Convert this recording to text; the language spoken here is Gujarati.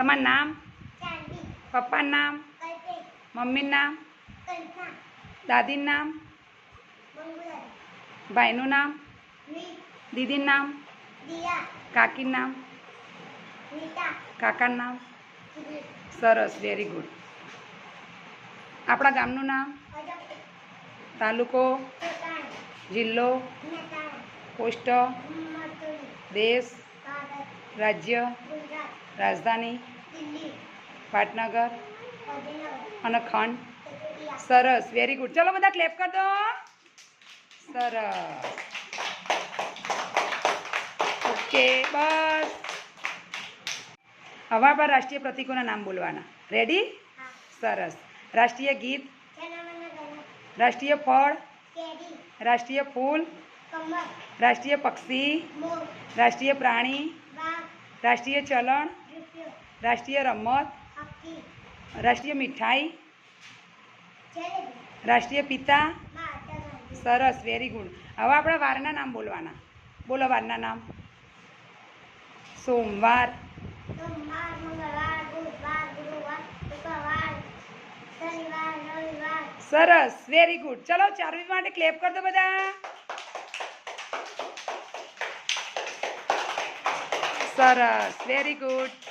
તમારું નામ? પપ્પાનું નામ? મમ્મીનું નામ? દાદીનું નામ? ભાઈનું નામ? દીદીનું નામ? કાકીનું નામ? કાકાનું નામ? સરસ વેરી ગુડ આપણા ગામનું નામ? તાલુકો? જિલ્લો? પોસ્ટ દેશ? રાજ્ય? રાજધાની દિલ્હી પાટનગર ગાંધીનગર અને ખંડ કેવડિયા સરસ વેરી ગુડ ચલો બધા ક્લેપ કર દો સરસ ઓકે બસ હવે આપણે રાષ્ટ્રીય પ્રતિકોના નામ બોલવાના રેડી હા સરસ રાષ્ટ્રીય ગીત જનમન ગણ રાષ્ટ્રીય ફળ કેરી રાષ્ટ્રીય ફૂલ કમર રાષ્ટ્રીય પક્ષી મોર રાષ્ટ્રીય પ્રાણી બાગ રાષ્ટ્રીય ચલણ રૂપિયો રાષ્ટ્રીય રમત. રાષ્ટ્રીય મીઠાઈ. રાષ્ટ્રીય પિતા. સરસ વેરી ગુડ હવે આપણે વારના નામ બોલવાના. બોલો વારના નામ. સોમવાર. સરસ વેરી ગુડ ચલો ચારવી માટે ક્લેપ કર દો બધા. સરસ વેરી ગુડ